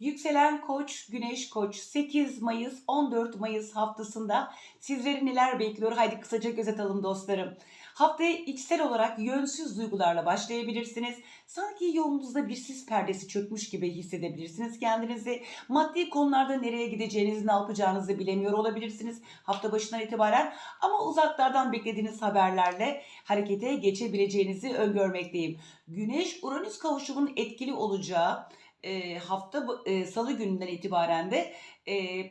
Yükselen Koç, Güneş Koç 8 Mayıs 14 Mayıs haftasında sizleri neler bekliyor? Haydi kısaca göz atalım dostlarım. Haftaya içsel olarak yönsüz duygularla başlayabilirsiniz. Sanki yolunuzda bir sis perdesi çökmüş gibi hissedebilirsiniz kendinizi. Maddi konularda nereye gideceğinizi, ne yapacağınızı bilemiyor olabilirsiniz hafta başından itibaren. Ama uzaklardan beklediğiniz haberlerle harekete geçebileceğinizi öngörmekteyim. Güneş-Uranüs kavuşumunun etkili olacağı hafta salı gününden itibaren de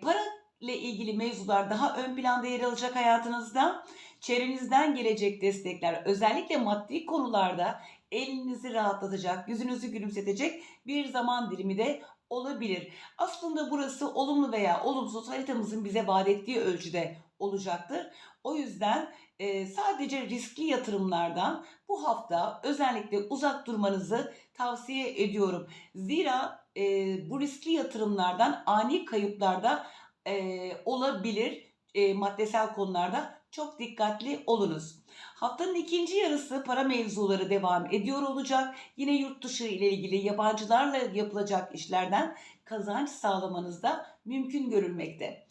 para ile ilgili mevzular daha ön planda yer alacak hayatınızda. Çevrenizden gelecek destekler özellikle maddi konularda elinizi rahatlatacak, yüzünüzü gülümsetecek bir zaman dilimi de olabilir. Aslında burası olumlu veya olumsuz haritamızın bize vaat ettiği ölçüde olacaktır. O yüzden e, sadece riskli yatırımlardan bu hafta özellikle uzak durmanızı tavsiye ediyorum. Zira e, bu riskli yatırımlardan ani kayıplarda e, olabilir e, maddesel konularda. Çok dikkatli olunuz. Haftanın ikinci yarısı para mevzuları devam ediyor olacak. Yine yurt dışı ile ilgili yabancılarla yapılacak işlerden kazanç sağlamanız da mümkün görülmekte.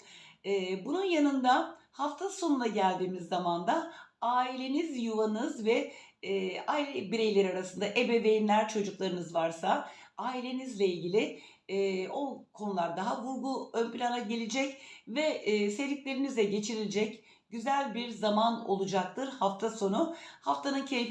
E, bunun yanında hafta sonuna geldiğimiz zaman da aileniz, yuvanız ve e, aile bireyleri arasında ebeveynler, çocuklarınız varsa ailenizle ilgili e, o konular daha vurgu ön plana gelecek ve e, sevdiklerinizle geçirilecek güzel bir zaman olacaktır hafta sonu. Haftanın keyfi